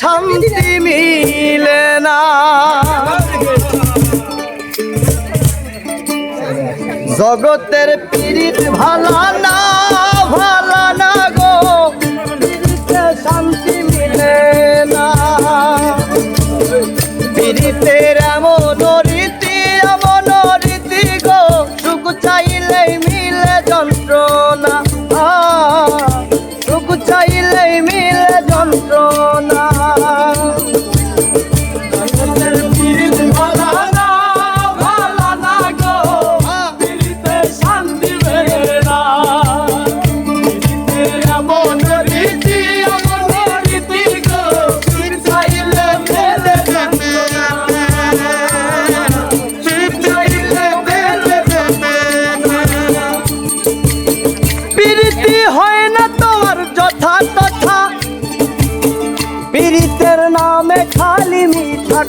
শান্তি মিলে না। জগতের পীড়িত ভালা না ভালা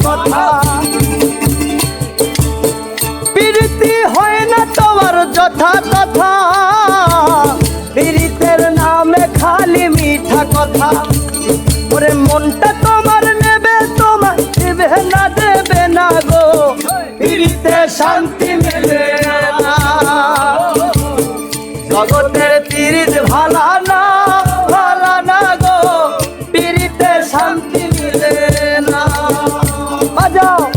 কথা। প্রীতি হয় না তোমার যথা তথা প্রীতের নামে খালি মিঠা কথা। ওরে মনটা তোমার নেবে, তোমার দেবে না দেবে না গো। প্রীতে শান্তি বাজাও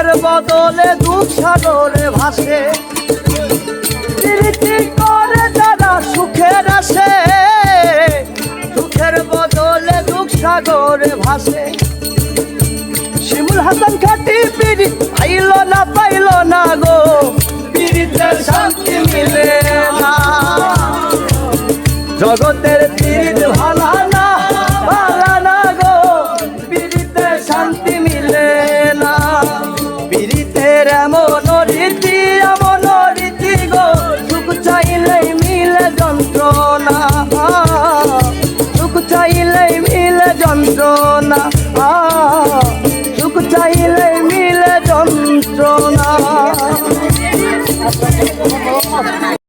সুখের বদলে দুঃখ সাগরে ভাসে। প্রীতি করে যারা সুখের আসে। সুখের বদলে দুঃখ সাগরে ভাসে। শিমুল হাসান খাটি পিড়ি পাইল না পাইল না গো। শান্তি মিলে না। জগতের পীড়িত ভালা না ভালা না গো। পীড়িতে শান্তি মিলে চাইলেই মিলে যন্ত্রণা সুখ চাইলেই